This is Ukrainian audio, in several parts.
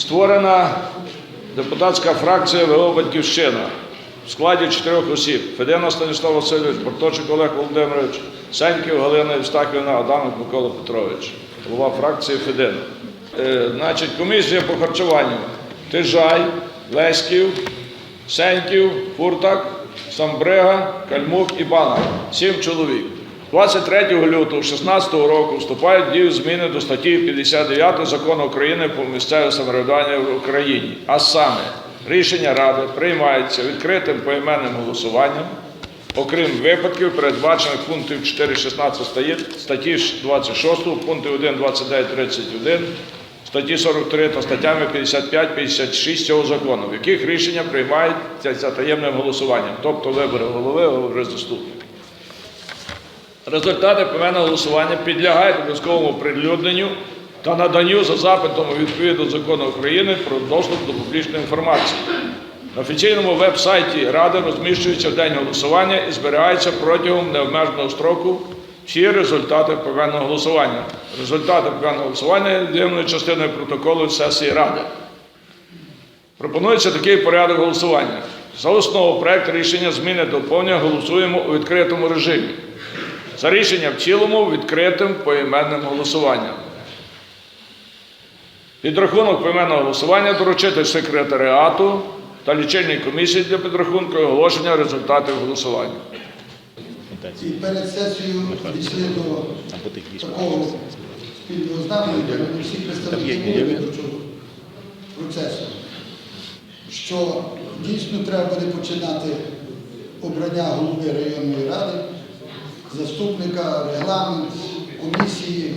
Створена депутатська фракція ВО Батьківщина в складі чотирьох осіб: Федина Станіслав Васильович, Борточик Олег Володимирович, Сеньків Галина Євстахівна, Адамик Микола Петрович, голова фракції Федина. Е, значить, комісія по харчуванню. Тижай, Леськів, Сеньків, Фуртак, Самбрега, Кальмук і Банак. Сім чоловік. 23 лютого 2016 року вступають в дію зміни до статті 59 закону України про місцеве самоврядування в Україні. А саме, рішення Ради приймається відкритим поіменним голосуванням, окрім випадків, передбачених пунктів 4.16 статті- статті 26, пункти 1, 29, 31, статті 43 та статтями 55-56 цього закону, в яких рішення приймаються за таємним голосуванням, тобто вибори голови, голови заступника. Результати поіменного голосування підлягають обов'язковому прилюдненню та наданню за запитом відповідно до закону України про доступ до публічної інформації. На офіційному веб-сайті Ради розміщується в день голосування і зберігаються протягом необмеженого строку всі результати поіменного голосування. Результати поіменного голосування є від'ємною частиною протоколу сесії Ради. Пропонується такий порядок голосування. За основу проект рішення зміни доповнення голосуємо у відкритому режимі. За рішення в цілому відкритим поіменним голосуванням. Підрахунок поіменного голосування доручити секретаріату та лічильній комісії для підрахунку і оголошення результатів голосування. І перед сесією дійшли до такого спільного знаменника, де всі представники виборчого процесу, що дійсно треба буде починати обрання голови районної ради, заступника, регламент, комісії,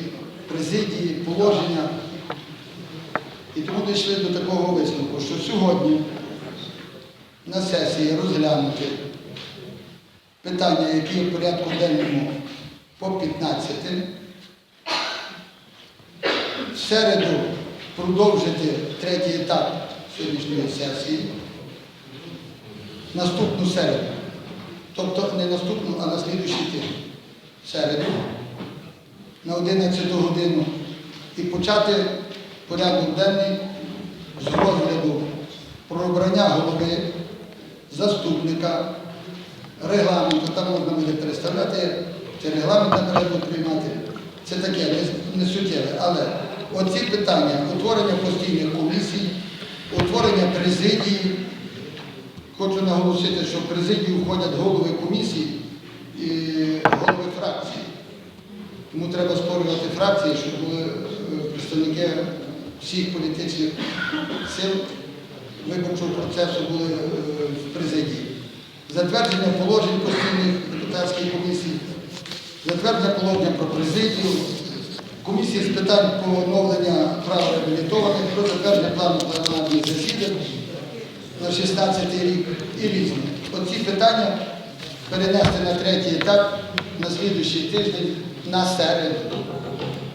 президії, положення. І тому дійшли до такого висновку, що сьогодні на сесії розглянути питання, які в порядку денному по 15. В середу продовжити третій етап сьогоднішньої сесії. Наступну середу. Тобто не наступну, а на слідуючий тиждень. Середу на 11 годину і почати порядок денний з розгляду про обрання голови, заступника, регламенту, там можна буде переставляти, чи регламент буде приймати. Це таке не, суттєве. Але оці питання утворення постійних комісій, утворення президії. Хочу наголосити, що в президію входять голови комісій і голови фракцій. Тому треба створювати фракції, щоб були е, представники всіх політичних сил виборчого процесу були е, в президії. Затвердження положень постійних депутатських комісій, затвердження положення про президію, комісії з питань поновлення прав реабілітованих, про затвердження плану пленарних засідань на 16 рік і різні. Оці питання перенести на третій етап на слідуючий тиждень на середу.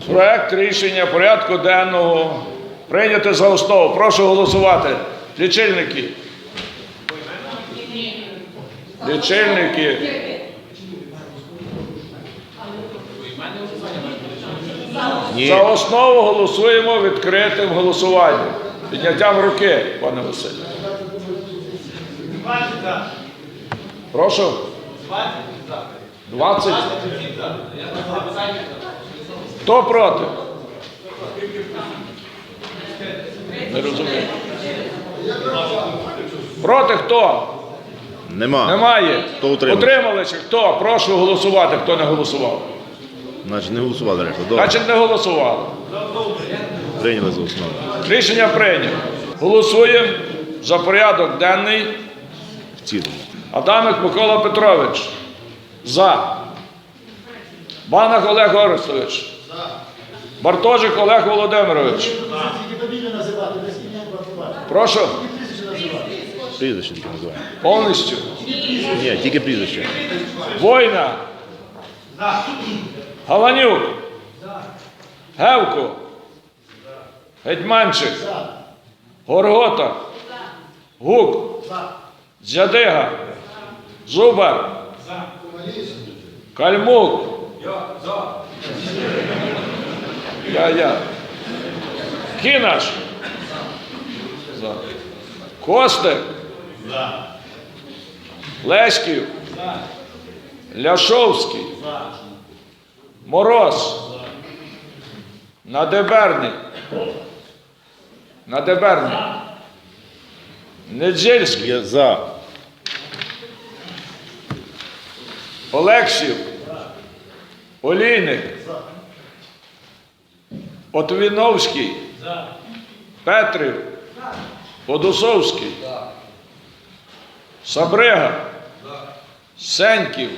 Проект рішення порядку денного прийняти за основу. Прошу голосувати. Лічильники. Лічильники. За основу голосуємо відкритим голосуванням. Підняттям руки, пане Василь. Прошу. 20? Хто проти? Не розумію. Проти хто? Нема. Немає. Хто утримався? Утрималися? Хто? Прошу голосувати, хто не голосував. Значить не голосували решта. Добре. Значить, не голосували. Прийняли за основу. Рішення прийнято. Голосуємо за порядок денний. В цілому. Адамик Микола Петрович. За. Банах Олег Орестович. Бартожик Олег Володимирович. Прошу. Прізвище тільки називаємо. Повністю. Ні, тільки прізвище. Война. Галанюк. Гевко. Гетьманчик. Горгота. Гук. Дзядига. Зубар. Кальмук. Я, я. Кінаш. За. Костик. Леськів. Ляшовський. Мороз. Надеберний. Надеберний. Недзельський. За. Олексів. Олійник. Отвіновський. Петрів. Подусовський. Сабрега. Сеньків.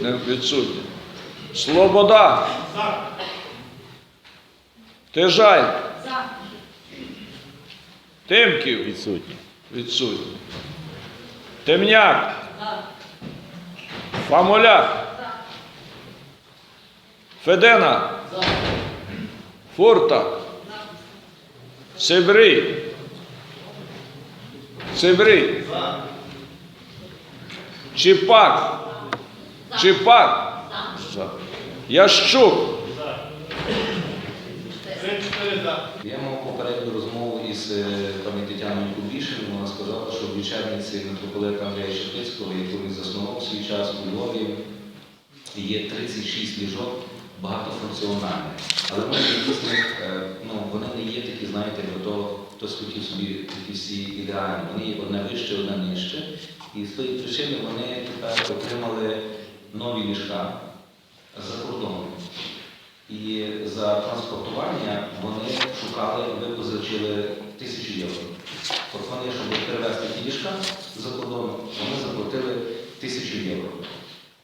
Не відсутні. Слобода. Тижай. Тимків. Відсутні. Відсутні. Темняк. Фамуляк. Федена. Фурта. Сибрий. Сибрий. Чіпак. Чіпак. Ящук. Я мав попередню розмову із е, пані Тетяною Кубішин. Вона сказала, що в лічебниці митрополита Андрія Шептицького, яку він заснував свій час у Львові, є 36 ліжок багатофункціональних. Але вони е, ну, вони не є такі, знаєте, то хтось хотів собі такі всі ідеальні. Вони є одне вище, одне нижче. І з тої причини вони тепер отримали нові ліжка за кордоном. І за транспортування вони шукали, випозичили тисячу євро. От щоб перевезти ті ліжка за кордон, вони заплатили тисячу євро.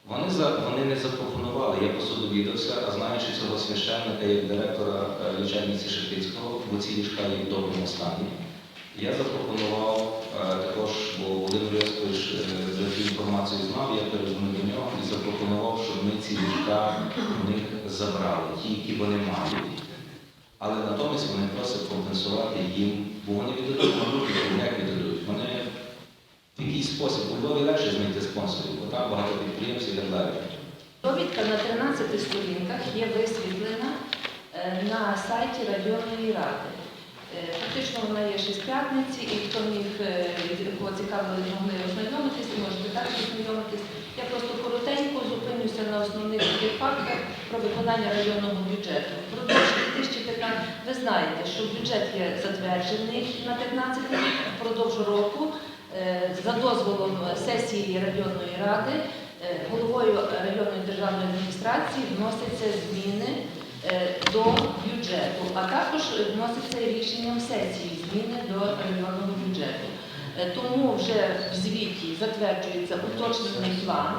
Вони, за, вони не запропонували, я просто довідався, а знаючи цього священника як директора е, лічебниці Шептицького, бо ці ліжка є в доброму стані. Я запропонував е, також, бо Володимир Йосипович е, за цю інформацію знав, я перезвонив до нього і запропонував, щоб ми ці ліжка в них забрали, ті, які вони мають. Але натомість вони просять компенсувати їм, бо вони віддадуть на руки, як віддадуть. Вони в якийсь спосіб Львові легше знайти спонсорів, бо там багато підприємств і так далі. Довідка на 13 сторінках є висвітлена е, на сайті районної ради. Е, Фактично вона є ще з п'ятниці, і хто міг е, кого цікавили, могли ознайомитись, і можете так ознайомитись. Я просто коротенько зупинюся на основних таких фактах про виконання районного бюджету. Впродовж 2015 ви знаєте, що бюджет є затверджений на 15 рік впродовж року е, за дозволом сесії районної ради. Е, Головою районної державної адміністрації вносяться зміни е, до бюджету, а також вносяться рішенням сесії зміни до районного бюджету. Тому вже в звіті затверджується уточнений план.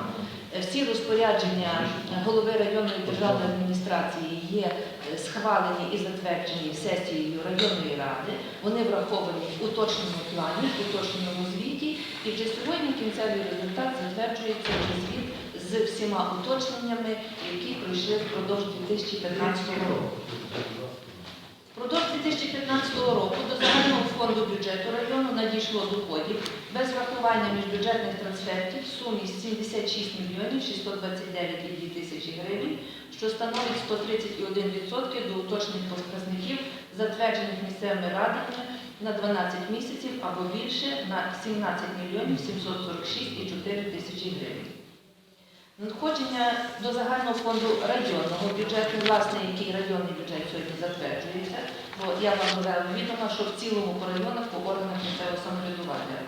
Всі розпорядження голови районної державної адміністрації є схвалені і затверджені сесією районної ради. Вони враховані в уточненому плані, в уточненому звіті. І вже сьогодні кінцевий результат затверджується вже звіт з всіма уточненнями, які пройшли впродовж 2015 року. Впродовж 2015 року до загального фонду бюджету району надійшло доходів без врахування міжбюджетних трансфертів в сумі 76 мільйонів 629,2 тисячі гривень, що становить 131% до уточнених показників, затверджених місцевими радами на 12 місяців або більше на 17 мільйонів 746,4 тисячі гривень. Надходження до загального фонду районного бюджету, власне, який районний бюджет сьогодні затверджується, бо я вам довела відомо, що в цілому по районах по органах місцевого самоврядування.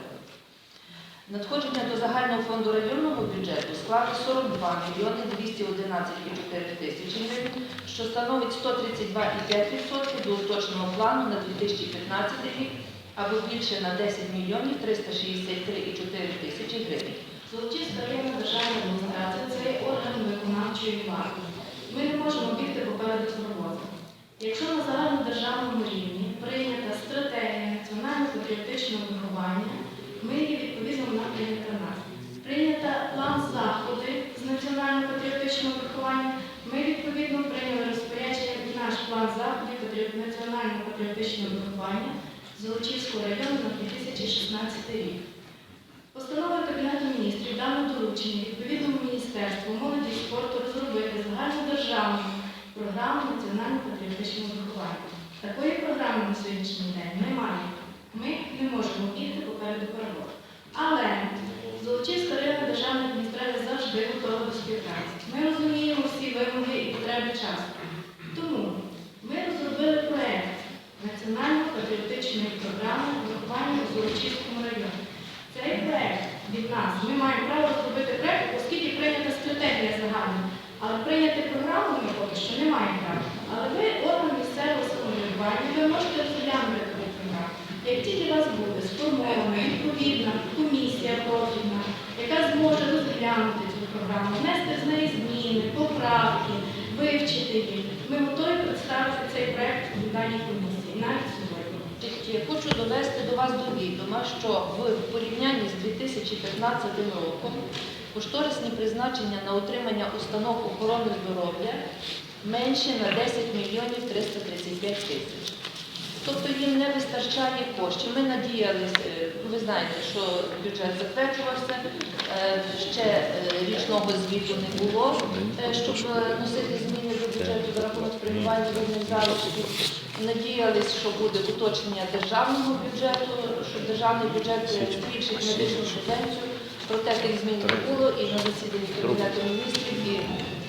Надходження до загального фонду районного бюджету склали 42 мільйони 211,4 тисячі гривень, що становить 132,5% до уточненого плану на 2015 рік або більше на 10 мільйонів 363,4 тисячі гривень. Золочівська районна державна адміністрація це є орган виконавчої влади. Ми не можемо бігти попереду з роботи. Якщо на загальнодержавному рівні прийнята стратегія національно-патріотичного виховання, ми її відповідно вона прийнята нас. Прийнята план заходи з національно-патріотичного виховання, ми відповідно прийняли розпорядження наш план заходів національно-патріотичного виховання Золочівського району на 2016 рік. Постановою Кабінету міністрів дано доручення відповідному міністерству молоді і спорту розробити загальнодержавну програму національно-патріотичного виховання. Такої програми на сьогоднішній день немає. медичної програми виховання у Золочівському районі. Цей проект від нас, ми маємо право зробити проект, оскільки прийнята стратегія загальна. Але прийняти програму ми поки що не маємо права. Але ви, орган місцевого самоврядування, ви можете розглянути таку програму. Як тільки у вас буде сформована відповідна комісія профільна, яка зможе розглянути цю програму, внести з неї зміни, поправки, вивчити їх, ми готові представити цей проект в даній комісії, навіть сьогодні. Тільки Хочу довести до вас до відома, що в порівнянні з 2015 роком кошторисні призначення на утримання установ охорони здоров'я менші на 10 мільйонів 335 тисяч. Тобто їм не вистачає коштів. Ми надіялися, е, ви знаєте, що бюджет затверджувався, е, ще е, річного звіту не було, щоб носити зміни до бюджету за рахунок спрямування різних залишків. Надіялись, що буде уточнення державного бюджету, що державний бюджет збільшить медичну субвенцію. Проте тих змін не було і на засіданні Кабінету міністрів, і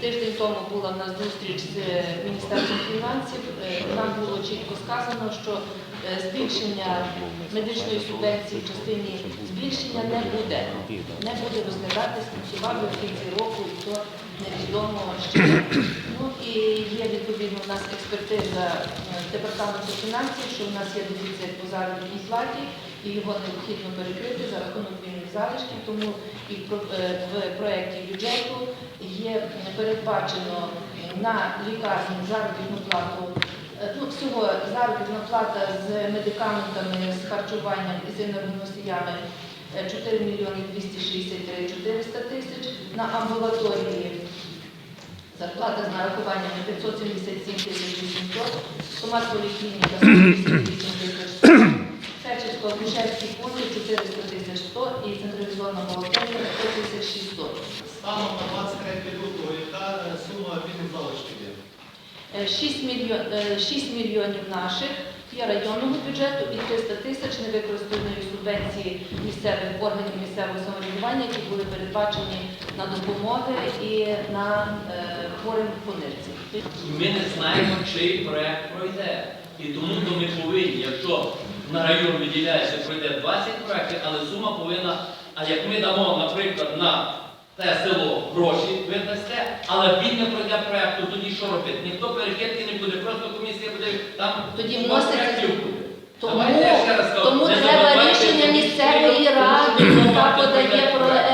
тиждень тому була в нас зустріч з е, Міністерством фінансів. Е, Нам було чітко сказано, що е, збільшення медичної субвенції в частині збільшення не буде. Не буде розглядатися хіба в кінці року, і то невідомо ще. Ну і є відповідно у нас експертиза е, департаменту фінансів, що у нас є дефіцит по заробітній платі, і його необхідно перекрити за рахунок вільних залишків. Тому і в е, в проєкті бюджету є передбачено на лікарні заробітну плату. е, Ну, всього заробітна плата з медикаментами, з харчуванням і з енергоносіями е, 4 мільйони 263 400 тисяч, на амбулаторії зарплата з нарахуваннями 577 тисяч 800, стоматполіклініка 188 тисяч 100, Фельдшерсько-акушерські пункти 400 тисяч 100 і централізована бухгалтерія 100 тисяч 600. Станом на 23 лютого, яка е, сума залишків є? Е, 6 мільйон- е, 6 мільйонів наших є районного бюджету і 300 тисяч невикористаної субвенції місцевих органів місцевого самоврядування, які були передбачені на допомоги і на е, хворим по нирці. Ми не знаємо, чий проект пройде. І тому то ми повинні, якщо на район виділяється, пройде 20 проєктів, але сума повинна, а як ми дамо, наприклад, на те село гроші, ви дасте, але він не пройде проєкт, то тоді що робити? Ніхто перехідки не буде, просто комісія буде там Тоді сума вноситься- проєктів буде. Тому, Давайте я ще раз кажу, тому не треба забувайте, рішення місцевої ради, яка подає проект.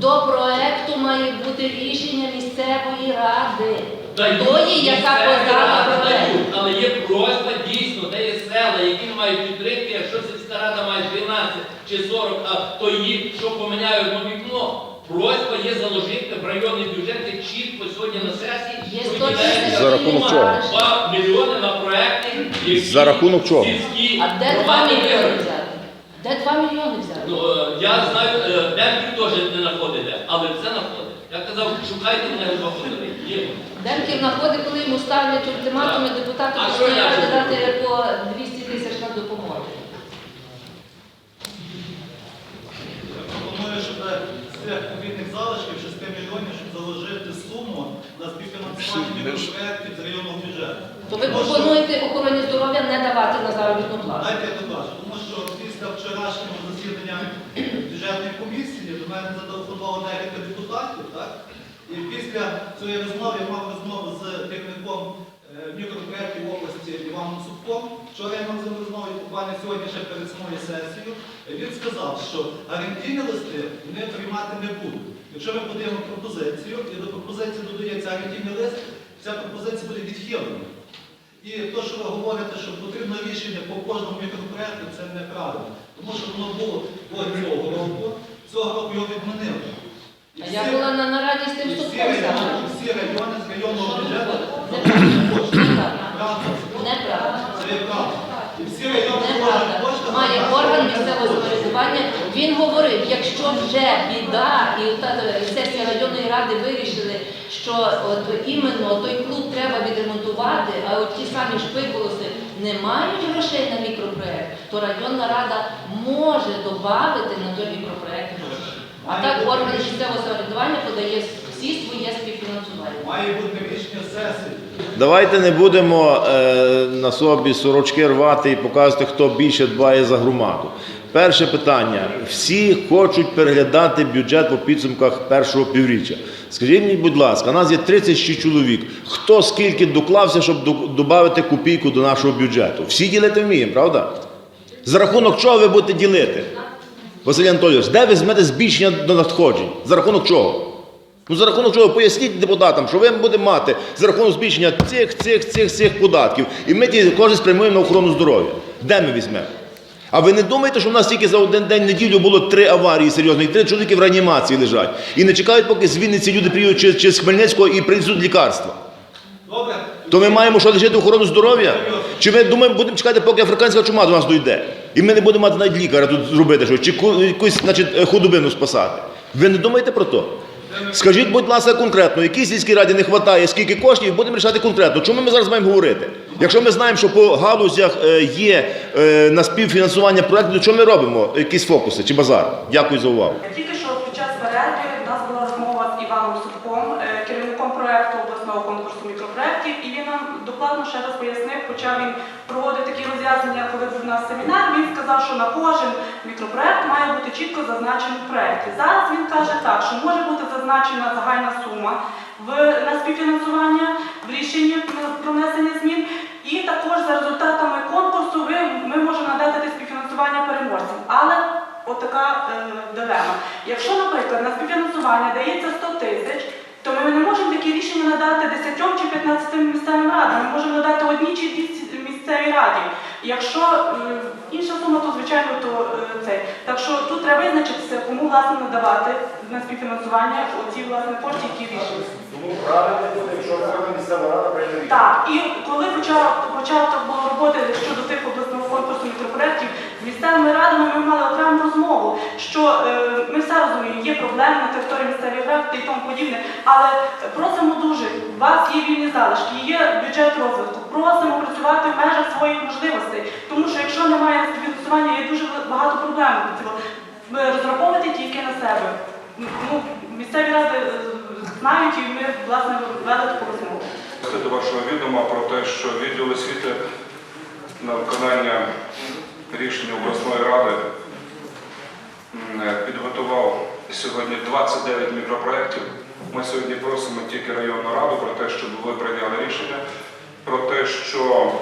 До проекту має бути рішення місцевої ради. Тої, яка подала проект. Але є просьба дійсно, де є села, які не мають підтримки, якщо сільська рада має 12 чи 40, а то їх, що поміняють на вікно. Просьба є заложити в районний бюджет чітко сьогодні на сесії. Є 100 За рахунок чого? 2 мільйони на проекти, За рахунок чого? А де 2 мільйони взяти? Де 2 мільйони взяти? Ну, е, я знаю, е, Демків теж не знаходить, але це знаходить. Я казав, шукайте мене в Бахмутові. Є. Демків знаходить, коли йому ставлять ультиматуми депутати А що я зроблю? дати по 200 тисяч на допомогу. Пропоную, щоб з цих вільних залишків 6 мільйонів, щоб заложити суму на співфінансування Ми мікропроєктів з районного бюджету. То ви Тому що- пропонуєте охороні здоров'я не давати на заробітну плату. Дайте я докажу, після вчорашнього засідання бюджетної комісії до мене зателефонувало декілька депутатів, так? І після цієї розмови я мав розмову з керівником е, мікропроєктів області Іваном Супком. Вчора я мав з ним розмову буквально сьогодні ще перед самою сесією. Він сказав, що гарантійні листи вони приймати не будуть. Якщо ми подаємо пропозицію, і до пропозиції додається гарантійний лист, ця пропозиція буде відхилена. І те, що ви говорите, що потрібно рішення по кожному мікропроекту, це неправильно. Тому що воно було до цього року, цього року його відмінили. І А всі- я була на нараді з тим і всі райони, всі райони з районного бюджету Неправда. правда, Неправда. це є правда. Має орган місцевого самоврядування. Він говорив, якщо вже біда, і сесія районної ради вирішили, що от іменно той клуб треба відремонтувати, а от ті самі шпиколоси не мають грошей на мікропроект, то районна рада може додати на той мікропроект гроші. А так орган місцевого самоврядування подає всі своє співфінансування. Має бути рішення сесії. Давайте не будемо е, на собі сорочки рвати і показувати, хто більше дбає за громаду. Перше питання: всі хочуть переглядати бюджет по підсумках першого півріччя. Скажіть мені, будь ласка, нас є 36 чоловік. Хто скільки доклався, щоб додати копійку до нашого бюджету? Всі ділити вміємо, правда? За рахунок чого ви будете ділити? Василь Анатолійович, де ви візьмете збільшення до надходжень? За рахунок чого? Ну за рахунок чого поясніть депутатам, що ви будемо мати за рахунок збільшення цих, цих, цих, цих податків, і ми ті кожен спрямуємо на охорону здоров'я. Де ми візьмемо? А ви не думаєте, що в нас тільки за один день неділю було три аварії серйозні, і три чоловіки в реанімації лежать. І не чекають, поки з Вінниці люди приїдуть чи, чи з Хмельницького і принесуть лікарства. Добре? То ми маємо що лишити охорону здоров'я? Чи ми думаємо, будемо чекати, поки африканська чума до нас дойде? І ми не будемо мати навіть лікаря тут зробити щось, чи ку- якусь значить, худобину спасати. Ви не думаєте про то? Скажіть, будь ласка, конкретно, якій сільській раді не вистачає, скільки коштів, будемо рішати конкретно. Чому ми зараз маємо говорити? Якщо ми знаємо, що по галузях е, є е, на співфінансування проєкту, то що ми робимо? Якісь фокуси чи базар? Дякую за увагу. Тільки що під час перерви в нас була розмова з Іваном Судком, е, керівником проекту обласного конкурсу мікропроєктів, і він нам докладно ще раз пояснив, хоча він роз'яснення, коли був у нас семінар, він сказав, що на кожен мікропроект має бути чітко зазначений в проєкті. Зараз він каже так, що може бути зазначена загальна сума в, на співфінансування в рішенні про внесення змін, і також за результатами конкурсу ви, ми можемо надати співфінансування переможцям. Але От е, дилема. Якщо, наприклад, на співфінансування дається 100 тисяч, то ми не можемо такі рішення надати 10 чи 15 місцевим радам. Ми можемо надати одній чи дві місцевій раді. Якщо е, інша сума, то звичайно то це. цей. Так що тут треба визначитися, кому власне надавати на співфінансування оці власне кошти, які рішення. Тому правильно буде, якщо місцева рада прийме Так, і коли почав початок було роботи щодо тих обласного конкурсу мікропроєктів з місцевими радами, ми мали окрему розмову, що е, ми все розуміємо, є проблеми на території місцевих рад і тому подібне, але просимо дуже, у вас є вільні залишки, є бюджет розвитку, просимо працювати в межах своїх можливостей, тому що якщо немає співфінансування, є дуже багато проблем. Е, Розраховувати тільки на себе. Ну, місцеві ради е, знають і ми власне вели таку розмову. Це до вашого відома про те, що відділ освіти на виконання рішення обласної ради е, підготував сьогодні 29 мікропроєктів. Ми сьогодні просимо тільки районну раду про те, щоб ви прийняли рішення про те, що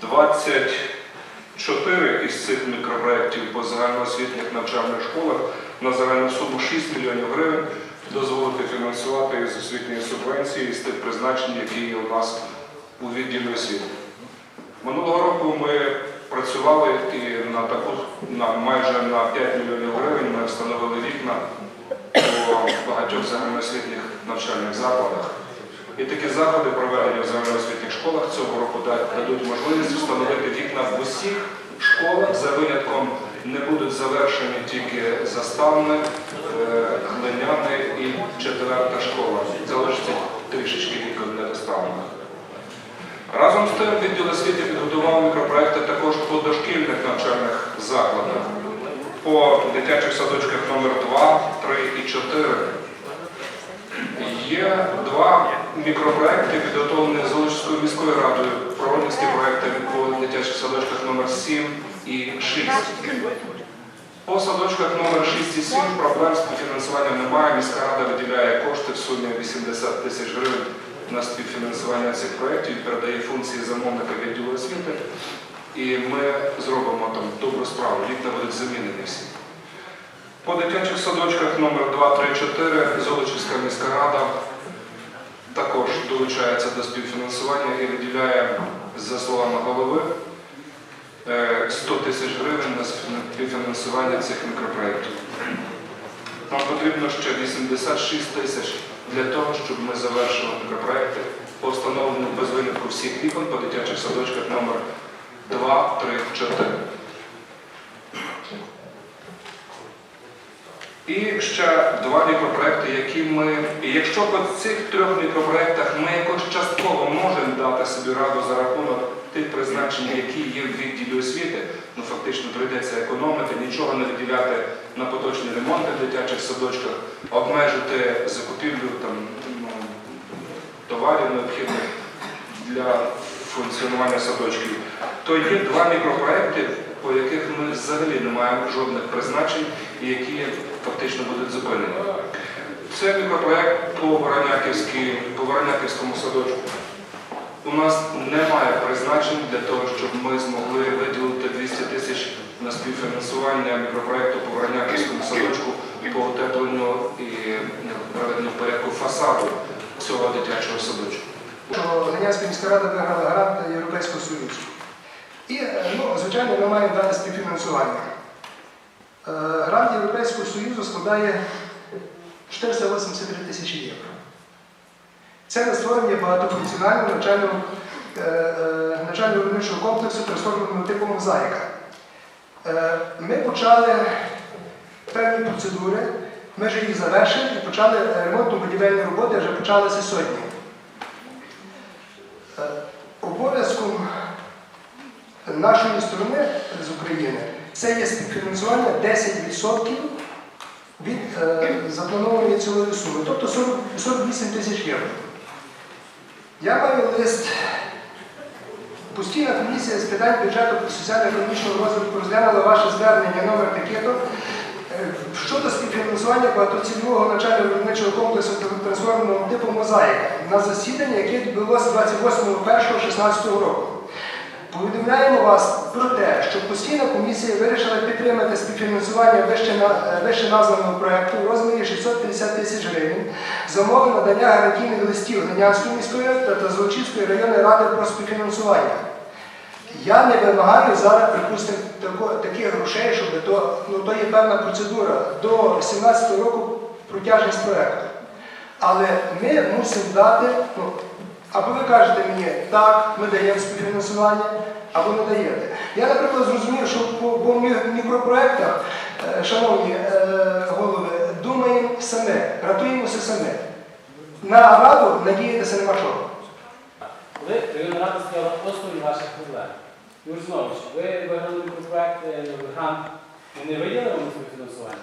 24 із цих мікропроєктів по загальноосвітніх навчальних школах на загальну суму 6 мільйонів гривень дозволити фінансувати із освітньої субвенції з тих призначень, які є у нас у відділі освіти. Минулого року ми працювали і на таку на майже на 5 мільйонів гривень ми встановили вікна по багатьох загальноосвітніх навчальних закладах. І такі заходи, проведені в загальноосвітніх школах, цього року дадуть можливість встановити вікна в усіх школах за винятком не будуть завершені тільки заставне, глиняне і четверта школа. Залишиться трішечки вікон для. Разом з тим відділ освіти підготував мікропроекти також по дошкільних навчальних закладах, по дитячих садочках номер 2, 3 і 4. Є два мікропроекти, підготовлені Золочівською міською радою, природницькі проекти по дитячих садочках номер 7 і 6. По садочках номер 6 і 7 проблем з співфінансуванням немає. Міська рада виділяє кошти в сумі 80 тисяч гривень на співфінансування цих проєктів, передає функції замовника відділу освіти. І ми зробимо там добру справу, вікна будуть замінені всі. По дитячих садочках номер 2, 3, 4 Золочівська міська рада також долучається до співфінансування і виділяє, за словами голови, е, 100 тисяч гривень на співфінансування цих мікропроєктів. Нам потрібно ще 86 тисяч для того, щоб ми завершили мікропроекти по без винятку всіх вікон по дитячих садочках номер 2, 3, 4. І ще два мікропроекти, які ми. І якщо по цих трьох мікропроектах ми якось частково можемо дати собі раду за рахунок тих призначень, які є в відділі освіти, ну фактично прийдеться економити, нічого не виділяти на поточні ремонти в дитячих садочках, обмежити закупівлю там, ну, товарів необхідних для функціонування садочків. То є два мікропроекти, по яких ми взагалі не маємо жодних призначень і які фактично будуть зупинені. Це мікропроект по Вороняківському садочку. У нас немає призначень для того, щоб ми змогли виділити 200 тисяч на співфінансування мікропроекту по Вороняківському садочку по утепленню і проведенню порядку фасаду цього дитячого садочку. що Глинянська міська рада виграла грант Європейського Союзу. І, е, ну, звичайно, ми маємо дати співфінансування. Е, Грант Європейського Союзу складає 483 тисячі євро. Це на створення багатофункціонального навчального, е, навчального виробничого комплексу трансформерного типу мозаїка. Ми почали певні процедури, ми вже їх завершили і почали ремонтно-будівельні роботи, вже почалися сьогодні. Обов'язком нашої сторони з України це є співфінансування 10% від е, запланованої цілої суми, тобто 40 48 тисяч євро. Я маю лист. Постійна комісія з питань бюджету соціально-економічного розвитку розглянула ваше звернення номер такий-то е, щодо співфінансування багатоцільового навчально-виробничого комплексу трансформерного типу мозаїка на засідання, яке відбулося 28.01.16 року. Повідомляємо вас про те, що постійна комісія вирішила підтримати співфінансування вище, е, названого проєкту у розмірі 650 тисяч гривень за умови надання гарантійних листів Глинянської міської та, Золочівської районної ради про співфінансування. Я не вимагаю зараз, припустимо, таких грошей, щоб то, ну, то є певна процедура до 17 року протяжність проєкту. Але ми мусимо дати, ну, або ви кажете мені, так, ми даємо співфінансування, або не даєте. Я, наприклад, зрозумів, що по, по мікропроектах, е, шановні е, голови, думаємо саме, рятуємося саме. На раду надіятися нема чого. Ви районна рада стояла основі ваших проблем. Юрій Знович, ви виграли мікропроект е, грант, ви не виділили вам співфінансування?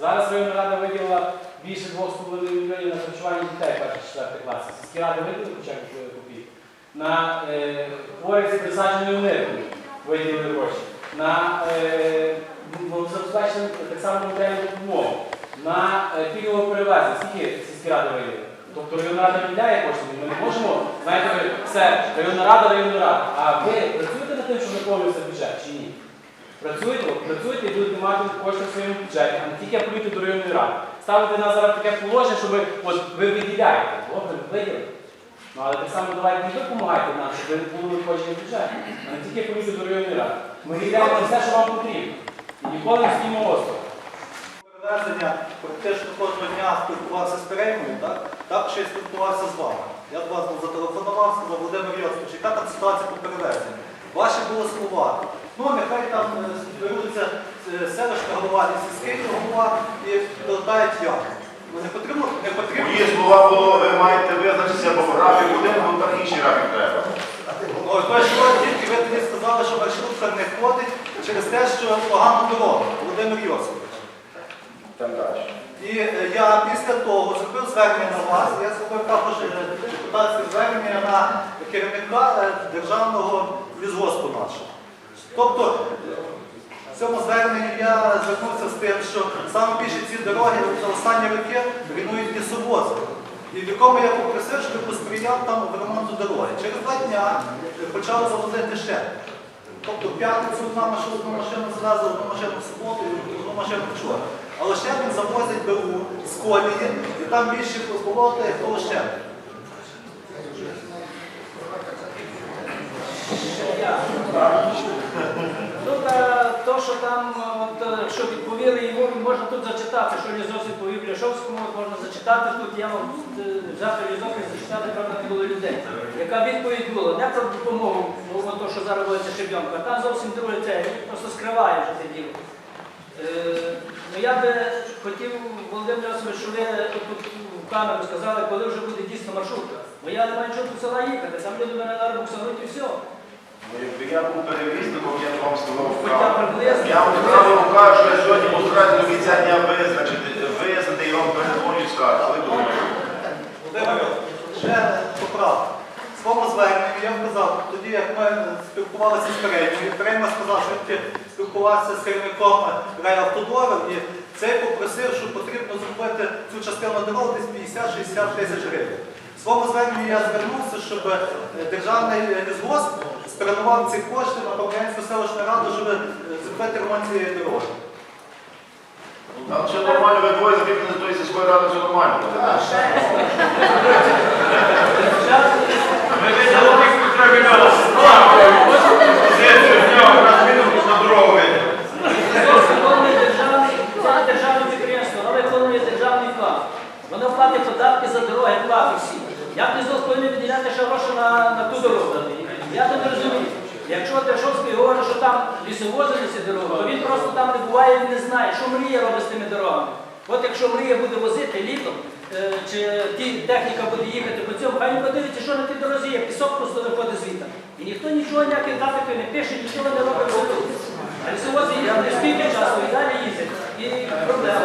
Зараз районна рада виділила більше 2,5 мільйонів на харчування дітей перших четвертих класів. Сільські ради виділили хоча б копійку. На е, хворих з присадженою ниркою виділили гроші. На е, забезпечення так само матеріальну допомогу. На е, пільгове перевезення. Скільки сільські ради виділили? Тобто районна рада виділяє кошти, ми не можемо, знаєте, все, районна рада, районна рада. А ви працюєте над тим, щоб наповнився бюджет чи ні? Працюєте, працюєте і будете мати кошти в своєму бюджеті, а не тільки апелюєте до районної ради. Ставите нас зараз таке положення, що ви, от, ви виділяєте. Добре, виділите. Ну, але так само давайте ви допомагайте нам, щоб ви були виходжені бюджет, а не тільки апелюєте до районної ради. Ми виділяємо все, що вам потрібно. І ніколи не стоїмо осторонь. Перевезення практично кожного дня спілкувався з Переймою, так? Так ще й спілкувався з вами. Я до вас зателефонував, сказав Володимир Йосипович, яка там ситуація по перевезенню? Ваші були слова. Ну, нехай там е, зберуться селищна голова і сільський голова і долетають як. Ну, не потрібно, не потрібно. Мої слова було, ви маєте визначитися, бо графік один, бо там інший графік треба. Ну, той, що тільки ви тоді сказали, що маршрутка не ходить через те, що погана дорога, Володимир Йосипович. Там далі. І е, я після того зробив звернення на вас, я зробив також е, депутатське звернення на керівника е, державного лісгоспу нашого. Тобто в цьому зверненні я звернувся з тим, що саме більше ці дороги за останні роки руйнують лісовози. І в якому я попросив, щоб посприяв там в ремонту дороги. Через два дня почали завозити ще. Тобто в п'ятницю одна машина, одну машину зразу, одну машину в суботу одну машину вчора. Але ще він завозить БУ з колії, і там більше болота, як того ще. Та, то, що там, от, е, що відповіли йому, можна тут зачитати, що Лізос відповів Ляшовському, можна зачитати тут, я вам е, взяти Лізок і зачитати, правда, не було людей. Яка відповідь була? Не про допомогу, то, що зараз робиться Шебйонка, а там зовсім друге це, просто скриває вже це діло. Е, ну, я би хотів, Володимир Йосифович, що ви тут в камеру сказали, коли вже буде дійсно маршрутка. Бо я не маю чого до села їхати, там люди мене зараз буксануть і все. Ну, якби я був перевізником, я вам сказав Хоча правду. приблизно. Я вам правду кажу, що я сьогодні буду зразу до кінця дня визначити, вияснити і вам передзвоню скажу. коли буду. Володимир, ще поправка. В своєму зверненні я вказав, тоді як ми спілкувалися з Переймою, Перейма сказав, що він спілкувався з керівником райавтодору і цей попросив, що потрібно зробити цю частину дороги десь 50-60 тисяч гривень. В своєму зверненні я звернувся, щоб е, державний лісгосп спрямував ці кошти на Павлянську селищну раду, щоб е, зробити ремонт цієї дороги. Там все нормально, ви двоє закріплені з тої сільської ради, все нормально. Ми виділи тих мінус на дорогу державне підприємство, воно виконує державний план. Воно платить податки за дороги, платить всі. Як не повинні виділяти ще гроші на, на ту дорогу? Я то розумію. Якщо Держовський говорить, що там лісовози на дороги, то він просто там не буває, він не знає, що мрія робить з тими дорогами. От якщо мрія буде возити літом, е, чи ті техніка буде їхати по цьому, хай він подивиться, що на тій дорозі є, пісок просто виходить звідти. І ніхто нічого ніяких графіків не пише, нічого не робить. А лісовози їздять скільки часу і далі їздять. І проблема.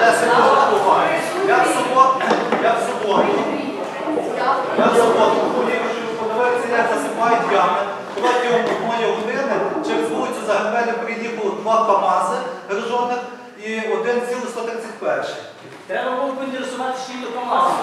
Я секунду уваги. Я в суботу, я в суботу, подивитися, як засипають ями. Протягом одної години через вулицю Загенвеля приїхало два КАМАЗи гружених і один ціл 131. Треба було поінтересуватися, що є КАМАЗи.